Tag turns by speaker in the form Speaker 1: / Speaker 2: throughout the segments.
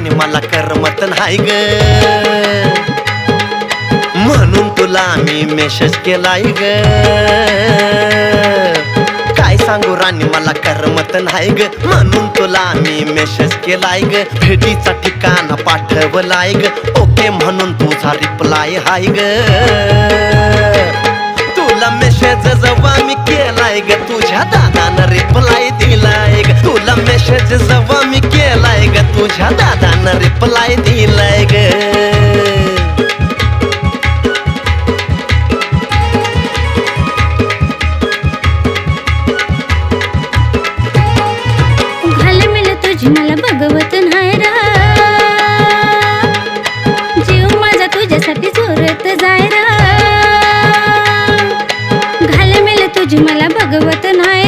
Speaker 1: आणि मला करमत नाही ग. म्हणून तुला मी मेसेज केलाय ग. काय सांगू राणी मला करमत नाही ग. म्हणून तुला मी मेसेज केलाय ग. भेटीचा ठिकाण पाठवलाय ग. ओके म्हणून तुझा रिप्लाय हाय ग. तुला मेसेज जवा मी केलाय ग. तुझ्या दादानं रिप्लाय दिलाय ग. तुला मेसेज जवा मी केलाय ग. तुझ्या दादा रिप्लाय दिलाय ग
Speaker 2: घाल मिल तुझी मला बघवत नाही रा। जीव माझा तुझ्यासाठी चोरत जाय रा। घाल मिल तुझी मला बघवत नाही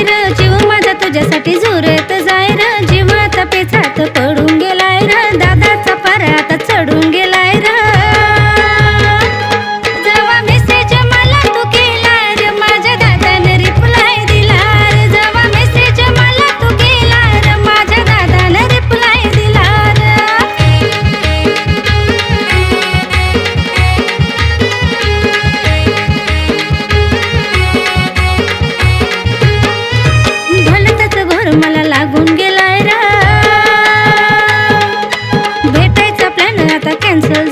Speaker 2: Jesus.